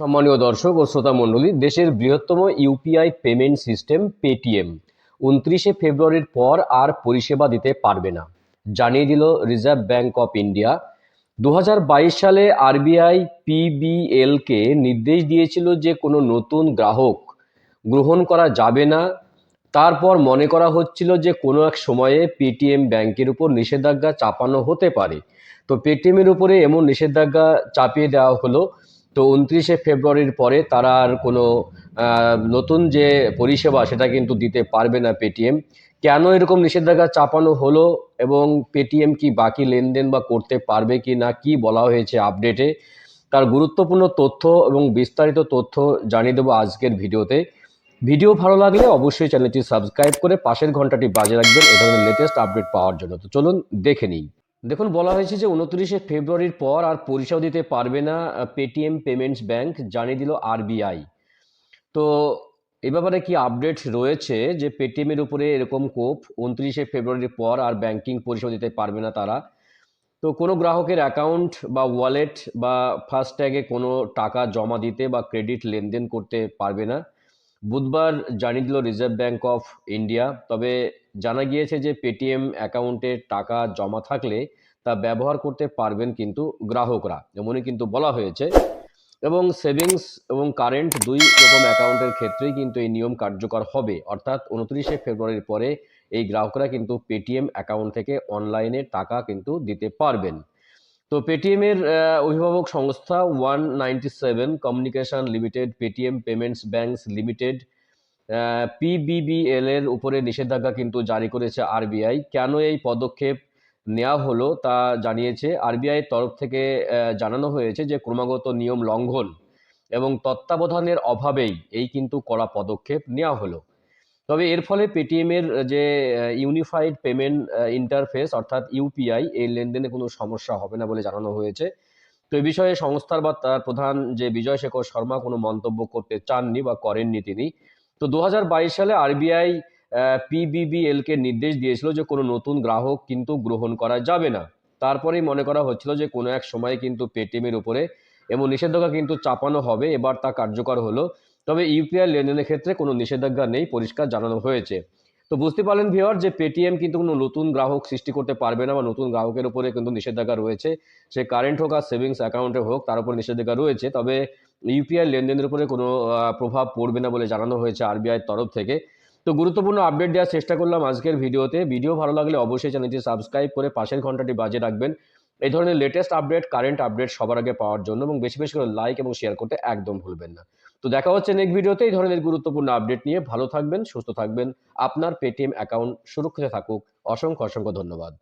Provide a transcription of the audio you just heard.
সম্মানীয় দর্শক ও শ্রোতা মণ্ডলী, দেশের বৃহত্তম ইউপিআই পেমেন্ট সিস্টেম পেটিএম উনত্রিশে ফেব্রুয়ারির পর আর পরিষেবা দিতে পারবে না। জানিয়ে দিল রিজার্ভ ব্যাংক অফ ইন্ডিয়া। দু হাজার বাইশ সালে আরবিআই পিবিএলকে নির্দেশ দিয়েছিল যে কোনো নতুন গ্রাহক গ্রহণ করা যাবে না। তারপর মনে করা হচ্ছিল যে কোনো এক সময়ে পেটিএম ব্যাংকের উপর নিষেধাজ্ঞা চাপানো হতে পারে। তো পেটিএমের উপরে এমন নিষেধাজ্ঞা চাপিয়ে দেওয়া হলো তো উনত্রিশে ফেব্রুয়ারির পরে তারা আর কোনো নতুন যে পরিষেবা সেটা কিন্তু দিতে পারবে না পেটিএম কেন এরকম নিষেধাজ্ঞা চাপানো হলো এবং পেটিএম কি বাকি লেনদেন বা করতে পারবে কি না, কি বলা হয়েছে আপডেটে? তার গুরুত্বপূর্ণ তথ্য এবং বিস্তারিত তথ্য জানিয়ে দেবো আজকের ভিডিওতে। ভিডিও ভালো লাগলে অবশ্যই চ্যানেলটি সাবস্ক্রাইব করে পাশের ঘন্টাটি বাজে রাখবেন, এ ধরনের লেটেস্ট আপডেট পাওয়ার জন্য। তো চলুন দেখে নিই। দেখুন, বলা হয়েছে যে উনত্রিশে ফেব্রুয়ারির পর আর পরিষেবা দিতে পারবে না পেটিএম পেমেন্টস ব্যাংক জানিয়ে দিল আরবিআই তো এ ব্যাপারে কি আপডেট রয়েছে যে পেটিএমের উপরে এরকম কোপ? উনত্রিশে ফেব্রুয়ারির পর আর ব্যাংকিং পরিষেবা দিতে পারবে না তারা। তো কোনো গ্রাহকের অ্যাকাউন্ট বা ওয়ালেট বা ফাস্ট্যাগে কোনো টাকা জমা দিতে বা ক্রেডিট লেনদেন করতে পারবে না। বুধবার জানিয়ে দিল রিজার্ভ ব্যাঙ্ক অফ ইন্ডিয়া তবে জানা গিয়েছে যে পেটিএম অ্যাকাউন্টে টাকা জমা থাকলে তা ব্যবহার করতে পারবেন কিন্তু গ্রাহকরা, এমনই কিন্তু বলা হয়েছে। এবং সেভিংস এবং কারেন্ট দুই রকম অ্যাকাউন্টের ক্ষেত্রেই কিন্তু এই নিয়ম কার্যকর হবে। অর্থাৎ উনত্রিশে ফেব্রুয়ারির পরে এই গ্রাহকরা কিন্তু পেটিএম অ্যাকাউন্ট থেকে অনলাইনে টাকা কিন্তু দিতে পারবেন। তো পেটিএম এর অভিভাবক সংস্থা one ninety seven communication limited Paytm payments banks limited PBBL এর উপরে নিষেধাজ্ঞা কিন্তু জারি করেছে আরবিআই কেন এই পদক্ষেপ নেওয়া হলো তা জানিয়েছে আরবিআই তরফ থেকে জানানো হয়েছে যে ক্রমাগত নিয়ম লঙ্ঘন এবং তত্ত্বাবধানের অভাবেই এই কিন্তু কড়া পদক্ষেপ নেওয়া হলো। তবে এর ফলে পেটিএম এর যে ইউনিফাইড পেমেন্ট ইন্টারফেস অর্থাৎ ইউপিআই এই লেনদেনে কোনো সমস্যা হবে না বলে জানানো হয়েছে। তো এই বিষয়ে সংস্থার বা তার প্রধান যে, বিজয় শেখর শর্মা কোনো মন্তব্য করতে চাননি বা করেননি তিনি। তো দু হাজার বাইশ সালে আরবিআই পিবিবিএল কে নির্দেশ দিয়েছিল যে, কোনো নতুন গ্রাহক কিন্তু গ্রহণ করা যাবে না। তারপরেই মনে করা হচ্ছিল যে, কোনো এক সময় কিন্তু পেটিএম এর উপরে এমন নিষেধাজ্ঞা কিন্তু চাপানো হবে, এবার তা কার্যকর হলো। তবে ইউপিআই লেনদেনের ক্ষেত্রে কোনো নিষেধাজ্ঞা নেই, পরিষ্কার জানানো হয়েছে। তো বুঝতে পারলেন ভিওর যে পেটিএম কিন্তু কোনো নতুন গ্রাহক সৃষ্টি করতে পারবে না বা নতুন গ্রাহকের উপরে কিন্তু নিষেধাজ্ঞা রয়েছে। সে কারেন্ট হোক আর সেভিংস অ্যাকাউন্টে হোক, তার উপর নিষেধাজ্ঞা রয়েছে। তবে ইউপিআই লেনদেনের উপরে কোনো প্রভাব পড়বে না বলে জানানো হয়েছে আরবিআই তরফ থেকে। তো গুরুত্বপূর্ণ আপডেট দেওয়ার চেষ্টা করলাম আজকের ভিডিওতে। ভিডিও ভালো লাগলে অবশ্যই চ্যানেলটি সাবস্ক্রাইব করে পাশের ঘন্টাটি বাজে রাখবেন। এই ধরনের লেটেস্ট আপডেট কারেন্ট আপডেট সবার আগে পাওয়ার জন্য এবং বেশি বেশি করে লাইক এবং শেয়ার করতে একদম ভুলবেন না। তো দেখা হচ্ছে নেক্সট ভিডিওতে এই ধরনের গুরুত্বপূর্ণ আপডেট নিয়ে। ভালো থাকবেন, সুস্থ থাকবেন। আপনার পেটিএম অ্যাকাউন্ট সুরক্ষিত থাকুক। অসংখ্য অসংখ্য ধন্যবাদ।